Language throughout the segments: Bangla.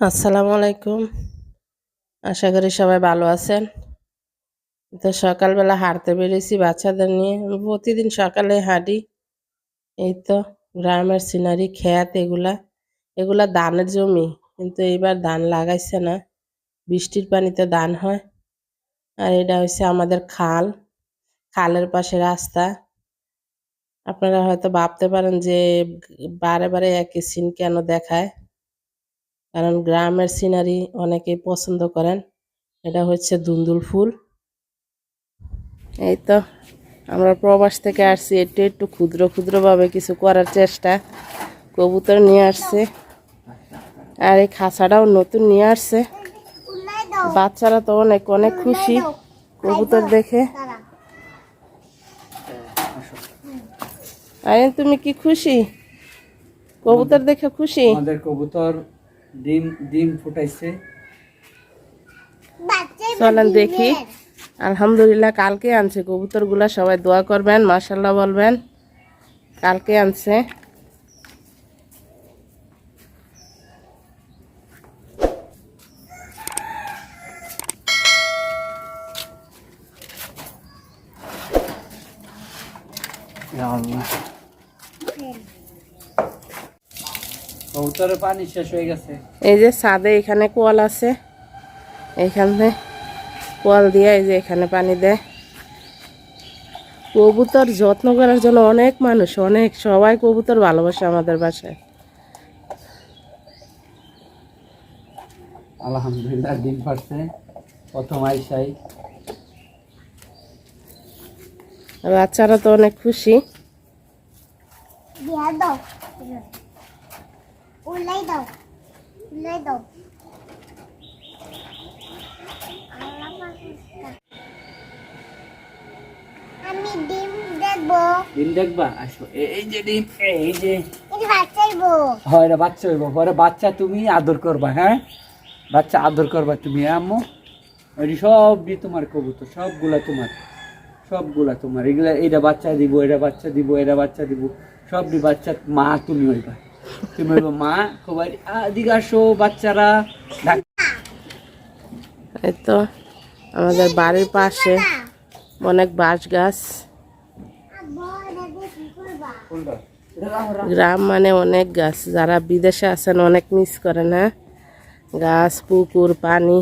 আসসালামু আলাইকুম। আশা করি সবাই ভালো আছেন। তো সকালবেলা হাঁটতে বেরিয়েছি বাচ্চাদের নিয়ে। প্রতিদিন সকালে হাঁটি। এই তো গ্রামের সিনারি ক্ষেত এগুলা। এগুলা ধানের জমি, কিন্তু এইবার ধান লাগাইছে না। বৃষ্টির পানিতে ধান হয়। আর এটা হচ্ছে আমাদের খাল। খালের পাশে রাস্তা। আপনারা হয়তো ভাবতে পারেন যে বারে বারে একই সিন কেন দেখায়? কারণ গ্রামের সিনারি অনেকেই পছন্দ করেন। এটা হচ্ছে দুন্দুল ফুল। এই তো, আমরা প্রবাস থেকে আসছি। একটু একটু ক্ষুদ্র, ক্ষুদ্রভাবে কিছু করার চেষ্টা। কবুতর নিয়ে আসছে। আর এই খাঁচাটাও নতুন নিয়ে আসছে। বাচ্চারা তো অনেক অনেক খুশি কবুতর দেখে। আরে, তুমি কি খুশি? কবুতর দেখে খুশি? আমাদের কবুতর ডিম ডিম ফুটাইছে। চলেন দেখি। আলহামদুলিল্লাহ কালকে আনছে। কবুতরগুলা সবাই দোয়া করবেন মাসাল্লাহ বলবেন। কালকে আনছে। ইয়া কবুতরের পানি শেষ হয়ে গেছে। এই যে ছাদে এখানে কল আছে। এইখানে কল দিয়ে এই যে এখানে পানি দেয়। কবুতর যত্ন করার জন্য অনেক মানুষ অনেক সবাই কবুতর ভালোবাসে আমাদের বাসায়। আলহামদুলিল্লাহ ডিম পারছে প্রথম আইসাই। বাচ্চারা তো অনেক খুশি। দিয়া দাও। দাও। দাও। আমি ডিম দেখব। ডিম দেখবা? আসো। এই যে ডিম এই যে। হয় রে বাচ্চা হইব। পরে বাচ্চা তুমি আদর করবা হ্যাঁ? বাচ্চা আদর করবা তুমি হ্যাঁ, আম্মু? ওই সবই তোমার কবুতর সবগুলা তোমার। সবগুলা তোমার। এগুলা এটা বাচ্চা দিব এটা বাচ্চা দিব এটা বাচ্চা দিব। সবই বাচ্চা মা তুমি হইবা। তুমি হইবা মা সবাই দিকে আসো বাচ্চারা এই তো আমাদের বাড়ির পাশে অনেক বাঁশ গাছ। গ্রাম মানে অনেক গাছ যারা বিদেশে আছেন অনেক মিস করে না? গাছ পুকুর পানি।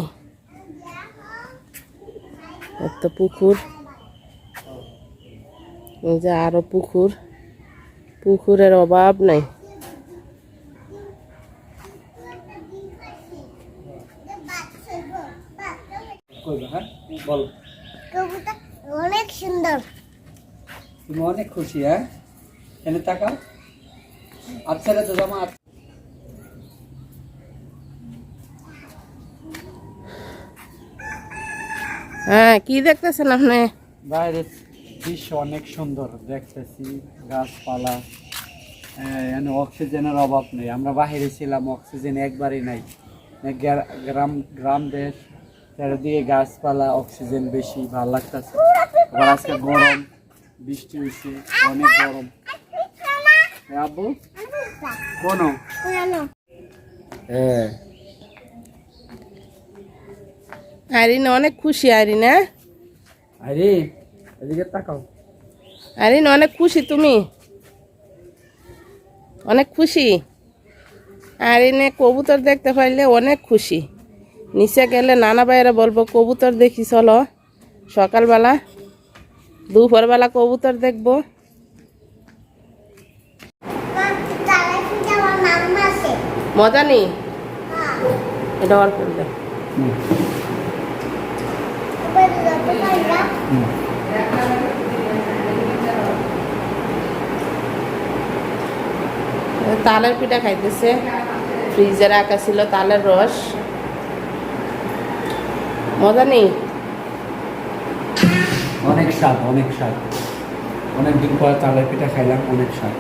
এত পুকুর। এই যে আরও পুকুর। পুকুরের অভাব নাই। কইবা, হ্যাঁ? বলো। কবুতর অনেক সুন্দর। তুমি অনেক খুশি হ্যাঁ? এনে আচ্ছা তো জমা। হ্যাঁ কি দেখতেছেন আপনি? বাইরের দৃশ্য অনেক সুন্দর দেখতেছি। গাছপালা আহ, এখানে অক্সিজেনের অভাব নেই। আমরা বাইরে ছিলাম অক্সিজেন একবারই নাই। গ্রাম গ্রাম দেশ চারিদিকে গাছপালা অক্সিজেন বেশি ভালো লাগতেছে। আবার আজকে গরম বৃষ্টি হয়েছে অনেক গরম। আব্বু? কোনো? হ্যাঁ আরিন অনেক খুশি আরিন হ্যাঁ? আরে এদিকে তাকাও। আরিন অনেক খুশি তুমি? অনেক খুশি? আরিনে কবুতর দেখতে পাইলে অনেক খুশি। নিচে গেলে নানা বাইরে বলব, কবুতর দেখি, চলো। সকালবেলা, দুপুরবেলা কবুতর দেখব। মজা নেই। তালের পিঠা খাইতেছে। ফ্রিজে রাখা ছিল তালের রস। মজা নেই? অনেক স্বাদ অনেক স্বাদ। অনেক দিন পর চালের পিঠা খাইলাম অনেক স্বাদ।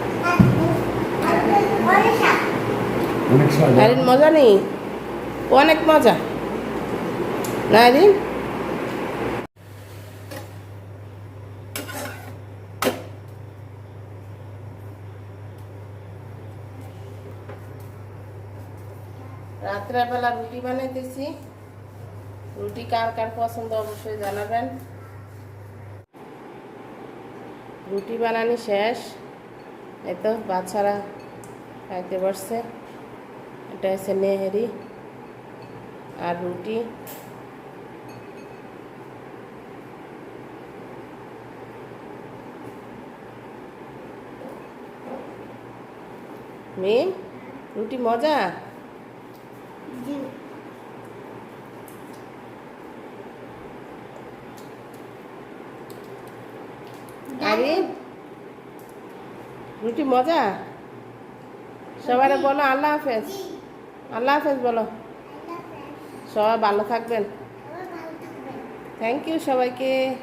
অনেক স্বাদ। মজা নেই? অনেক মজা। নারিন? রাত্রেবেলা রুটি বানাইতেছি। রুটি কার কার পছন্দ অবশ্যই জানাবেন। রুটি বানানি শেষ। এই তো বাচ্চারা খাইতে বসছে। এটা হচ্ছে নেহেরি আর রুটি। মিম রুটি মজা? আরে রুটি মজা? সবাই বলো আল্লাহ হাফেজ। আল্লাহ হাফেজ বলো। সবাই ভালো থাকবেন। ভালো থাকবেন। থ্যাংক ইউ সবাইকে।